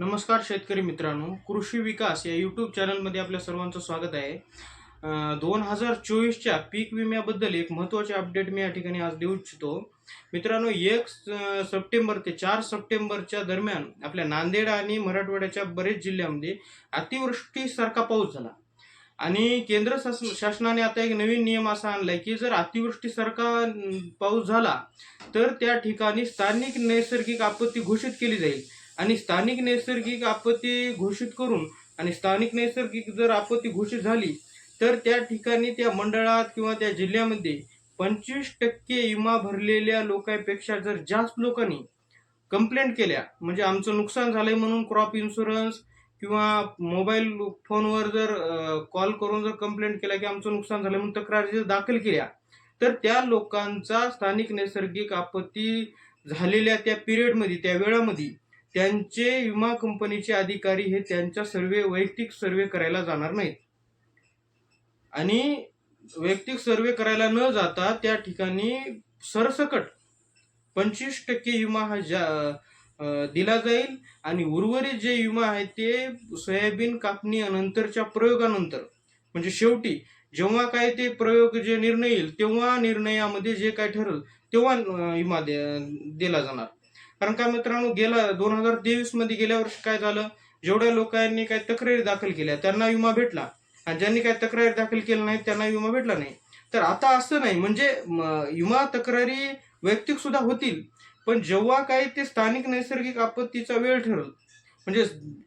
नमस्कार शेतकरी मित्रांनो कृषी विकास या यूट्यूब चॅनलमध्ये आपल्या सर्वांचं स्वागत आहे. दोन हजार चोवीसच्या पीक विम्याबद्दल एक महत्त्वाचे अपडेट मी या ठिकाणी आज देऊ इच्छितो. मित्रांनो एक सप्टेंबर ते चार सप्टेंबरच्या दरम्यान आपल्या नांदेड आणि मराठवाड्याच्या बरेच जिल्ह्यामध्ये अतिवृष्टीसारखा पाऊस झाला. आणि केंद्र शासन शासनाने आता एक नवीन नियम असा आणलाय की जर अतिवृष्टीसारखा पाऊस झाला तर त्या ठिकाणी स्थानिक नैसर्गिक आपत्ती घोषित केली जाईल. आणि स्थानिक नैसर्गिक आपत्ती घोषित करून आणि स्थानिक नैसर्गिक जर आपत्ती घोषित झाली तर त्या ठिकाणी त्या मंडळात किंवा त्या जिल्ह्यामध्ये पंचवीस टक्के विमा भरलेल्या लोकांपेक्षा जर जास्त लोकांनी कंप्लेंट केल्या म्हणजे आमचं नुकसान झालंय म्हणून क्रॉप इन्शुरन्स किंवा मोबाईल फोनवर जर कॉल करून जर कंप्लेंट केला की आमचं नुकसान झालं म्हणून तक्रारी जर दाखल केल्या तर त्या लोकांचा स्थानिक नैसर्गिक आपत्ती झालेल्या त्या पिरियडमध्ये त्या वेळामध्ये त्यांचे विमा कंपनीचे अधिकारी हे त्यांचा सर्वे वैयक्तिक सर्वे करायला जाणार नाहीत. आणि वैयक्तिक सर्वे करायला न जाता त्या ठिकाणी सरसकट पंचवीस टक्के विमा हा जा दिला जाईल. आणि उर्वरित जे विमा आहे ते सोयाबीन कापणी नंतरच्या प्रयोगानंतर म्हणजे शेवटी जेव्हा काय ते प्रयोग जे निर्णय येईल तेव्हा निर्णयामध्ये जे काय ठरेल तेव्हा विमा दे- दिला जाणार. कारण का मित्रांनो गेला दोन हजार तेवीसमध्ये गेल्या वर्षी काय झालं? जेवढ्या लोकांनी काय तक्रारी दाखल केल्या त्यांना विमा भेटला. आणि ज्यांनी काय तक्रारी दाखल केल्या नाही त्यांना विमा भेटला नाही. तर आता असं नाही म्हणजे विमा तक्रारी वैयक्तिक सुद्धा होतील पण जेव्हा काही ते स्थानिक नैसर्गिक आपत्तीचा वेळ ठरल म्हणजे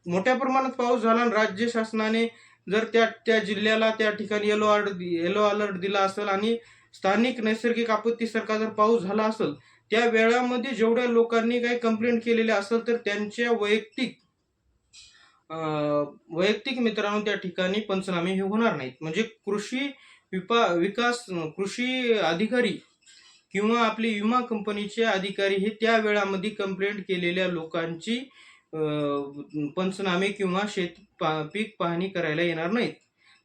मोठ्या प्रमाणात पाऊस झाला आणि राज्य शासनाने जर त्या त्या जिल्ह्याला त्या ठिकाणी येलो अलर्ट येलो अलर्ट दिला असेल आणि स्थानिक नैसर्गिक आपत्तीसारखा जर पाऊस झाला असेल त्या वेळामध्ये जेवढ्या लोकांनी काही कंप्लेंट केलेल्या असेल तर त्यांच्या वैयक्तिक वैयक्तिक मित्रांनो त्या ठिकाणी पंचनामे हे होणार नाहीत. म्हणजे कृषी विपा विकास कृषी अधिकारी किंवा आपले विमा कंपनीचे अधिकारी हे त्या वेळामध्ये कंप्लेंट केलेल्या लोकांची पंचनामे किंवा शेत पा पीक पाहणी करायला येणार नाहीत.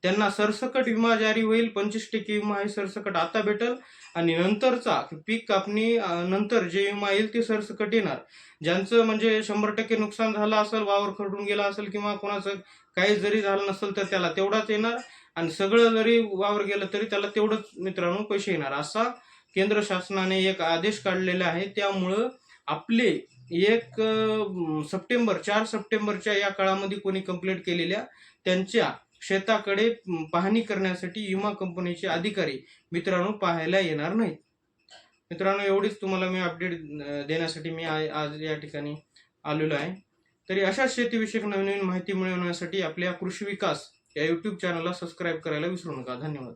त्यांना सरसकट विमा जारी होईल. पंचवीस टक्के विमा हे सरसकट आता भेटल आणि नंतरचा पीक कापणी नंतर जे विमा येईल ते सरसकट येणार. ज्यांचं म्हणजे शंभर टक्के नुकसान झालं असेल वावर खरडून गेला असेल किंवा कोणाचं काही जरी झालं नसेल तर त्याला तेवढाच येणार आणि सगळं जरी वावर गेलं तरी त्याला तेवढंच मित्रांनो पैसे येणार. असा केंद्र शासनाने एक आदेश काढलेला आहे. त्यामुळं आपले एक सप्टेंबर चार सप्टेंबरच्या या काळामध्ये कोणी कंप्लेंट केलेल्या त्यांच्या शेताकडे पाहणी करण्यासाठी विमा कंपनीचे अधिकारी मित्रांनो पाहायला येणार नाहीत. मित्रांनो एवढीच तुम्हाला मी अपडेट देण्यासाठी मी आज या ठिकाणी आलेलो आहे. तरी अशाच शेतीविषयक नवीन नवीन माहिती मिळवण्यासाठी आपल्या कृषी विकास या यूट्यूब चॅनलला सबस्क्राईब करायला विसरू नका. धन्यवाद.